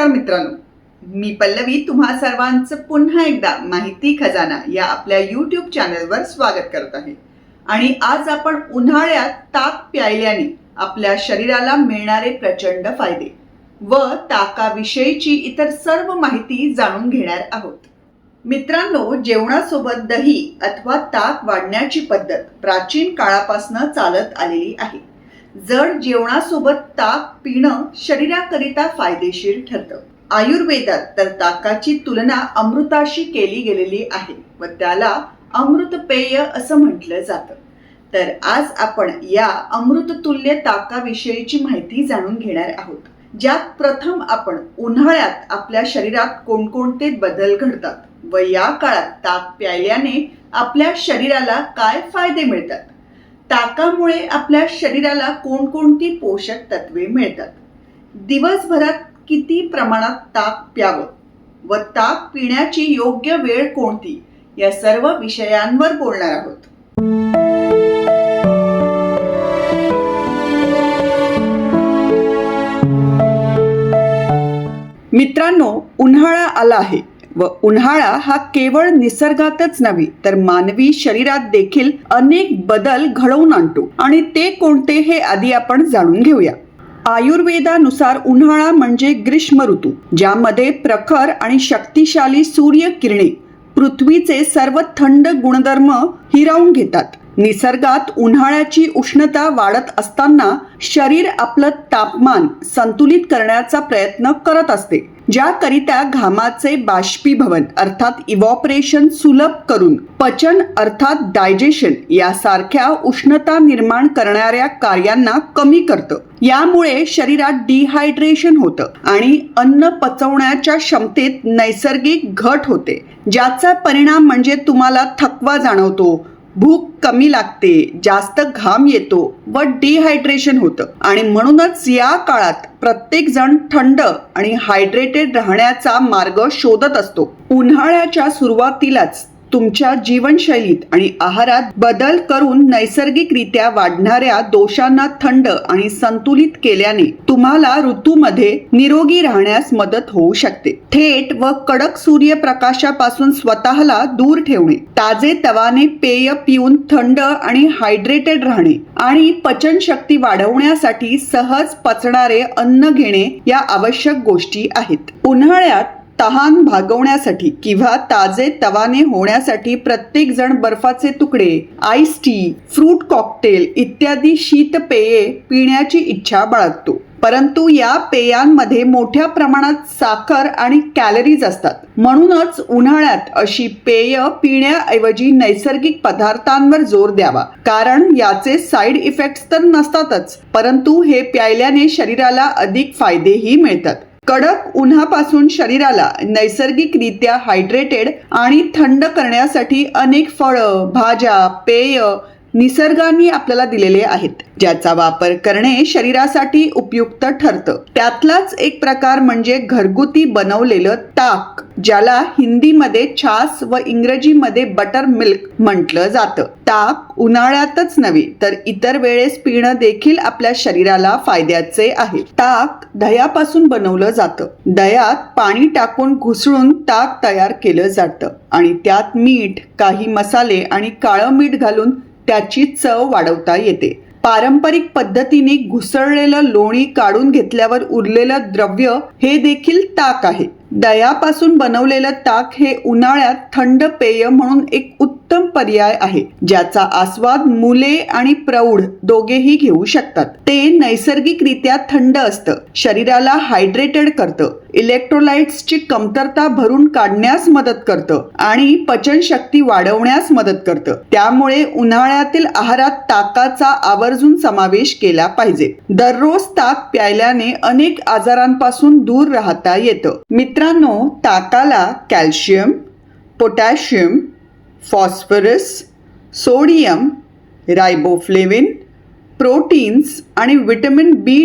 नमस्कार मित्रांनो. मी पल्लवी तुम्हा सर्वांचं पुन्हा एकदा माहिती खजाना या आपल्या यूट्यूब चॅनलवर स्वागत करत आहे. आणि आज आपण उन्हाळ्यात ताक प्यायल्याने आपल्या शरीराला मिळणारे प्रचंड फायदे व ताकाविषयीची इतर सर्व माहिती जाणून घेणार आहोत. मित्रांनो जेवणासोबत दही अथवा ताक वाढण्याची पद्धत प्राचीन काळापासून चालत आलेली आहे. जड जेवणासोबत ताक पिणं शरीराकरिता फायदेशीर ठरतं. आयुर्वेदात तर ताकाची तुलना अमृताशी केली गेलेली आहे व त्याला अमृतपेय असं म्हटलं जातं. तर आज आपण या अमृततुल्य ताकाविषयीची माहिती जाणून घेणार आहोत ज्यात प्रथम आपण उन्हाळ्यात आपल्या शरीरात कोणकोणते बदल घडतात व या काळात ताक प्यायल्याने आपल्या शरीराला काय फायदे मिळतात? ताकामुळे आपल्या शरीराला कोणकोणती पोषक तत्वे मिळतात? दिवसभरात किती प्रमाणात ताक प्यावं? व ताक पिण्याची योग्य वेळ कोणती? या सर्व विषयांवर बोलणार आहोत. मित्रांनो उन्हाळा आला आहे. व उन्हाळा हा केवळ निसर्गातच नव्हे तर मानवी शरीरात देखील अनेक बदल घडवून आणतो. आणि ते कोणते हे आधी आपण जाणून घेऊया. आयुर्वेदानुसार उन्हाळा म्हणजे ग्रीष्म ऋतू ज्यामध्ये प्रखर आणि शक्तिशाली सूर्य किरणे पृथ्वीचे सर्व थंड गुणधर्म हिरावून घेतात. निसर्गात उन्हाळ्याची उष्णता वाढत असताना शरीर आपलं तापमान संतुलित करण्याचा प्रयत्न करत असते. ज्याकरिता घामाचे बाष्पीभवन अर्थात इव्हॉपरेशन सुलभ करून पचन अर्थात डायजेशन यासारख्या उष्णता निर्माण करणाऱ्या कार्यांना कमी करतं. यामुळे शरीरात डिहायड्रेशन होतं आणि अन्न पचवण्याच्या क्षमतेत नैसर्गिक घट होते ज्याचा परिणाम म्हणजे तुम्हाला थकवा जाणवतो भूक कमी लागते जास्त घाम येतो व डिहायड्रेशन होतं. आणि म्हणूनच या काळात प्रत्येक जण थंड आणि हायड्रेटेड राहण्याचा मार्ग शोधत असतो. उन्हाळ्याच्या सुरुवातीलाच तुमच्या जीवनशैलीत आणि आहारात बदल करून नैसर्गिकरित्या वाढणाऱ्या दोषांना थंड आणि संतुलित केल्याने तुम्हाला ऋतूमध्ये निरोगी राहण्यास मदत होऊ शकते. थेट व कडक सूर्यप्रकाशापासून स्वतःला दूर ठेवणे ताजे तवाने पेय पिऊन थंड आणि हायड्रेटेड राहणे आणि पचनशक्ती वाढवण्यासाठी सहज पचणारे अन्न घेणे या आवश्यक गोष्टी आहेत. उन्हाळ्यात तहान भागवण्यासाठी किंवा ताजे तवाने होण्यासाठी प्रत्येक जण बर्फाचे तुकडे आईस टी फ्रूट कॉकटेल इत्यादी शीतपेये पिण्याची इच्छा बाळगतो. परंतु या पेयांमध्ये मोठ्या प्रमाणात साखर आणि कॅलरीज असतात. म्हणूनच उन्हाळ्यात अशी पेय पिण्याऐवजी नैसर्गिक पदार्थांवर जोर द्यावा. कारण याचे साईड इफेक्ट्स तर नसतातच परंतु हे प्यायल्याने शरीराला अधिक फायदेही मिळतात. कडक उन्हापासून शरीराला नैसर्गिकरित्या हायड्रेटेड आणि थंड करण्यासाठी अनेक फळं भाज्या पेय निसर्गाने आपल्याला दिलेले आहेत ज्याचा वापर करणे शरीरासाठी उपयुक्त ठरतं. त्यातलाच एक प्रकार म्हणजे घरगुती बनवलेलं ताक ज्याला हिंदीमध्ये छास व इंग्रजीमध्ये बटर मिल्क म्हटलं जातं. ताक उन्हाळ्यातच नव्हे तर इतर वेळेस पिणं देखील आपल्या शरीराला फायद्याचे आहे. ताक दह्यापासून बनवलं जातं. दह्यात पाणी टाकून घुसळून ताक तयार केलं जातं. आणि त्यात मीठ काही मसाले आणि काळं मीठ घालून त्याची चव वाढवता येते. पारंपरिक पद्धतीने घुसळलेलं लोणी काढून घेतल्यावर उरलेलं द्रव्य हे देखील ताक आहे. दह्यापासून बनवलेलं ताक हे उन्हाळ्यात थंड पेय म्हणून एक उत्तम पर्याय आहे ज्याचा आस्वाद मुले आणि प्रौढ दोघेही घेऊ शकतात. ते नैसर्गिकरित्या थंड असतं शरीराला हायड्रेटेड करतं. इलेक्ट्रोलाइट्सची कमतरता भरून काढण्यास मदत करतं आणि पचनशक्ती वाढवण्यास मदत करतं. त्यामुळे उन्हाळ्यातील आहारात ताकाचा आवर्जून समावेश केला पाहिजे. दररोज ताक प्यायल्याने अनेक आजारांपासून दूर राहता येतं. मित्रांनो ताकाला calcium potassium phosphorus sodium riboflavin proteins आणि विटॅमिन बी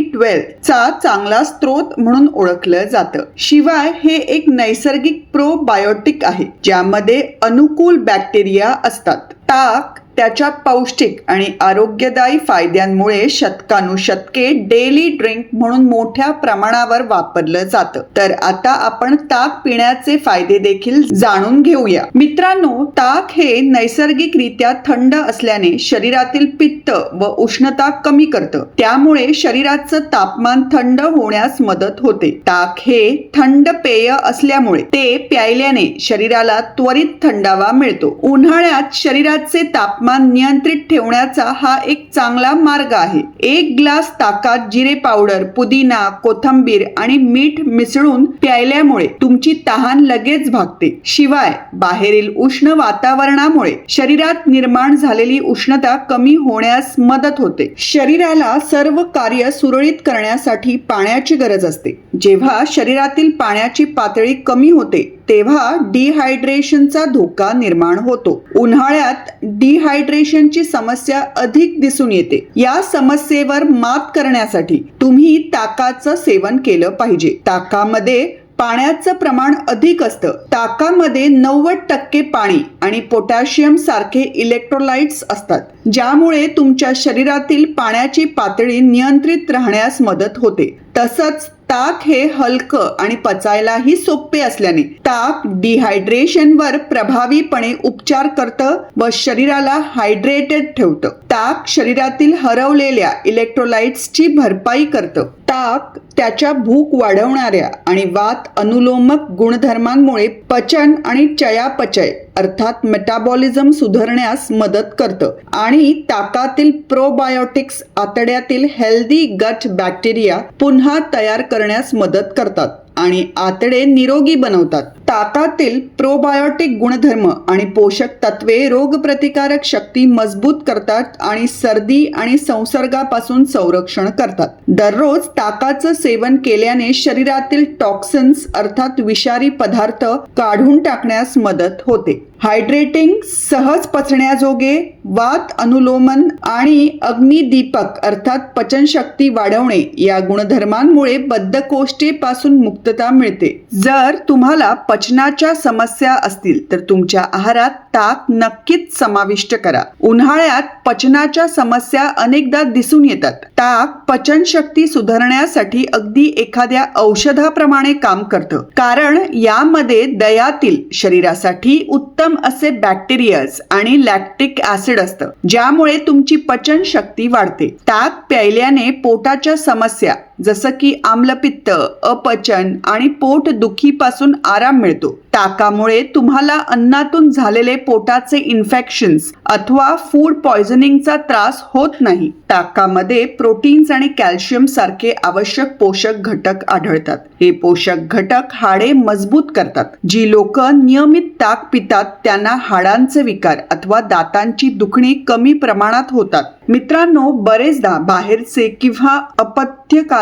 चा चांगला स्रोत म्हणून ओळखलं जातं. शिवाय हे एक नैसर्गिक प्रोबायोटिक आहे ज्यामध्ये अनुकूल बॅक्टेरिया असतात. ताक त्याच्या पौष्टिक आणि आरोग्यदायी फायद्यांमुळे शतकानुशतके डेली ड्रिंक म्हणून मोठ्या प्रमाणावर वापरलं जातं. तर आता आपण ताक पिण्याचे फायदे देखील जाणून घेऊया. मित्रांनो ताक हे नैसर्गिकरित्या थंड असल्याने शरीरातील पित्त व उष्णता कमी करतं. त्यामुळे शरीराचं तापमान थंड होण्यास मदत होते. ताक हे थंड पेय असल्यामुळे ते प्यायल्याने शरीराला त्वरित थंडावा मिळतो. उन्हाळ्यात शरीराचे तापमान नियंत्रित ठेवण्याचा हा एक चांगला मार्ग आहे. एक ग्लास ताकात जिरे पावडर पुदिना कोथंबीर आणि मीठ मिसळून प्यायल्यामुळे तुमची तहान लगेच भागते. शिवाय बाहेरील उष्ण वातावरणामुळे शरीरात निर्माण झालेली उष्णता कमी होण्यास मदत होते. शरीराला सर्व कार्य सुरळीत करण्यासाठी पाण्याची गरज असते. जेव्हा शरीरातील पाण्याची पातळी कमी होते तेव्हा डिहायड्रेशनचा धोका निर्माण होतो. उन्हाळ्यात डिहायड्रेशनची समस्या अधिक दिसून येते. या समस्येवर मात करण्यासाठी तुम्ही ताकाचं सेवन केलं पाहिजे. ताकामध्ये पाण्याचं प्रमाण अधिक असतं. ताकामध्ये नव्वद टक्के पाणी आणि पोटॅशियम सारखे इलेक्ट्रोलाइट्स असतात ज्यामुळे तुमच्या शरीरातील पाण्याची पातळी नियंत्रित राहण्यास मदत होते. तसंच ताक हे हलकं आणि पचायलाही सोपे असल्याने ताक डिहायड्रेशनवर प्रभावीपणे उपचार करतं व शरीराला हायड्रेटेड ठेवतं. ताक शरीरातील हरवलेल्या इलेक्ट्रोलाइट्सची भरपाई करतं. ताक त्याच्या भूक वाढवणाऱ्या आणि वात अनुलोमक गुणधर्मांमुळे पचन आणि चयापचय अर्थात मेटाबॉलिझम सुधारण्यास मदत करतं. आणि ताकातील प्रोबायोटिक्स आतड्यातील हेल्दी गट बॅक्टेरिया पुन्हा तयार करण्यास मदत करतात. आणि आतडे निरोगी बनवतात. ताकातील प्रोबायोटिक गुणधर्म आणि पोषक तत्वे रोगप्रतिकारक शक्ती मजबूत करतात आणि सर्दी आणि संसर्गापासून संरक्षण करतात. दररोज ताकाचं सेवन केल्याने शरीरातील टॉक्सिन्स अर्थात विषारी पदार्थ काढून टाकण्यास मदत होते. हायड्रेटिंग सहज पचण्याजोगे वात अनुलोमन आणि अग्निदीपक अर्थात पचनशक्ती वाढवणे या गुणधर्मांमुळे बद्धकोष्ठेपासून मुक्तता मिळते. जर तुम्हाला पचनाच्या समस्या असतील तर तुमच्या आहारात ताक नक्कीच समाविष्ट करा. उन्हाळ्यात पचनाच्या समस्या अनेकदा दिसून येतात. ताक पचनशक्ती सुधारण्यासाठी अगदी एखाद्या औषधाप्रमाणे काम करतं. कारण यामध्ये दयातील शरीरासाठी उत्तम असे बॅक्टेरियाज आणि लॅक्टिक ऍसिड असतं ज्यामुळे तुमची पचन शक्ती वाढते. ताक प्यायल्याने पोटाच्या समस्या जसं की आम्लपित्त अपचन आणि पोट दुखीपासून आराम मिळतो. ताकामुळे तुम्हाला अन्नातून झालेले पोटाचे इन्फेक्शन्स अथवा फूड पॉयझनिंगचा त्रास होत नाही. ताकामध्ये प्रोटीन्स आणि कॅल्शियम सारखे आवश्यक पोषक घटक आढळतात. हे पोषक घटक हाडे मजबूत करतात. जी लोक नियमित ताक पितात त्यांना हाडांचे विकार अथवा दातांची दुखणी कमी प्रमाणात होतात. मित्रांनो बरेचदा बाहेरचे किंवा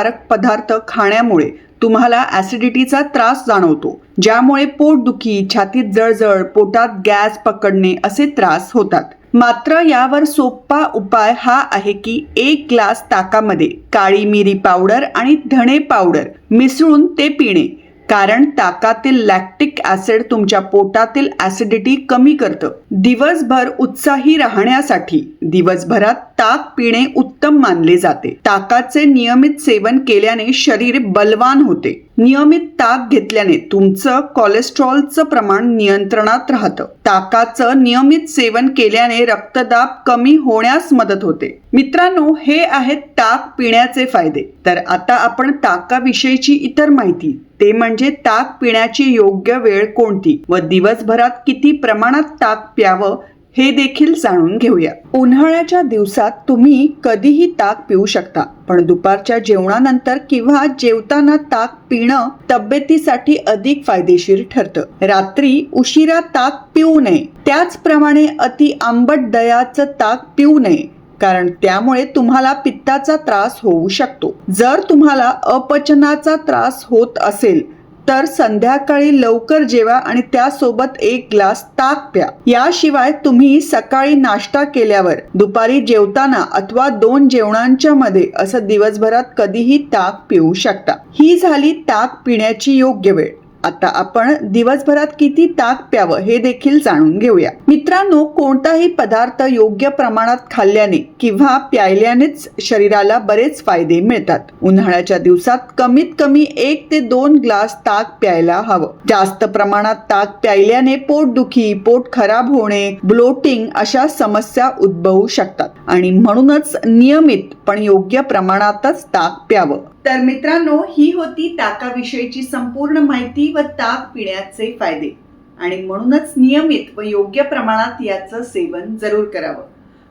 अपथ्यकारक पदार्थ खाण्यामुळे तुम्हाला ऍसिडिटीचा त्रास जाणवतो ज्यामुळे पोटदुखी छातीत जळजळ पोटात गॅस पकडणे असे त्रास होतात. मात्र यावर सोपा उपाय हा आहे की एक ग्लास ताकामध्ये काळी मिरी पावडर आणि धणे पावडर मिसळून ते पिणे. कारण ताकातील लॅक्टिक ऍसिड तुमच्या पोटातील ऍसिडिटी कमी करतं. दिवसभर उत्साही राहण्यासाठी दिवसभरात ताक पिणे उत्तम मानले जाते. ताकाचे नियमित सेवन केल्याने शरीर बलवान होते. नियमित ताक घेतल्याने तुमचं कोलेस्ट्रॉलचं प्रमाण नियंत्रणात राहतं. ताकाचं नियमित सेवन केल्याने रक्तदाब कमी होण्यास मदत होते. मित्रांनो हे आहेत ताक पिण्याचे फायदे. तर आता आपण ताकाविषयीची इतर माहिती. ते म्हणजे ताक पिण्याची योग्य वेळ कोणती व दिवसभरात किती प्रमाणात ताक प्यावं हे देखील जाणून घेऊया. उन्हाळ्याच्या दिवसात तुम्ही कधीही ताक पिऊ शकता पण दुपारच्या जेवणानंतर किंवा जेवताना ताक पिणं तब्येतीसाठी अधिक फायदेशीर ठरतं. रात्री उशिरा ताक पिऊ नये. त्याचप्रमाणे अति आंबट दयाचं ताक पिऊ नये. कारण त्यामुळे तुम्हाला पित्ताचा त्रास होऊ शकतो. जर तुम्हाला अपचनाचा त्रास होत असेल तर संध्याकाळी लवकर जेवा आणि त्यासोबत एक ग्लास ताक प्या. याशिवाय तुम्ही सकाळी नाश्ता केल्यावर दुपारी जेवताना अथवा दोन जेवणांच्या मध्ये असं दिवसभरात कधीही ताक पिऊ शकता. ही झाली ताक पिण्याची योग्य वेळ. आता आपण दिवसभरात किती ताक प्यावं हे देखील जाणून घेऊया. मित्रांनो कोणताही पदार्थ योग्य प्रमाणात खाल्ल्याने किंवा प्यायल्यानेच शरीराला बरेच फायदे मिळतात. उन्हाळ्याच्या दिवसात कमीत कमी एक ते दोन ग्लास ताक प्यायला हवं. जास्त प्रमाणात ताक प्यायल्याने पोटदुखी पोट खराब होणे ब्लोटिंग अशा समस्या उद्भवू शकतात. आणि म्हणूनच नियमित पण योग्य प्रमाणातच ताक प्यावं. तर मित्रांनो ही होती ताकाविषयीची संपूर्ण माहिती व ताक पिण्याचे फायदे. आणि म्हणूनच नियमित व योग्य प्रमाणात याचं सेवन जरूर करावं.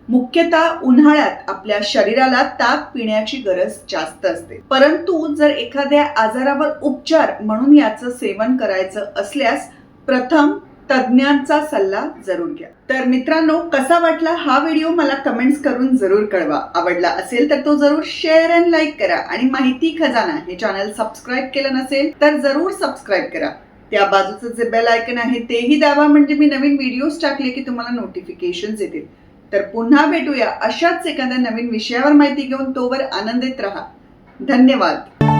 मुख्यतः उन्हाळ्यात आपल्या शरीराला ताक पिण्याची गरज जास्त असते. परंतु जर एखाद्या आजारावर उपचार म्हणून याचं सेवन करायचं असल्यास प्रथम तज्ज्ञांचा सल्ला जरूर घ्या. तर मित्रांनो कसा वाटला हा व्हिडिओ मला कमेंट्स करून जरूर कळवा. आवडला असेल तर तो जरूर शेअर अँड लाईक करा आणि माहिती खजाना हे चॅनल सबस्क्राईब केलं नसेल तर जरूर सबस्क्राईब करा. त्या बाजूचं जे बेल आयकन आहे तेही दाबा म्हणजे मी नवीन व्हिडिओज टाकले की तुम्हाला नोटिफिकेशन येतील. तर पुन्हा भेटूया अशाच एखाद्या नवीन विषयावर माहिती घेऊन तोवर आनंदित राहा. धन्यवाद.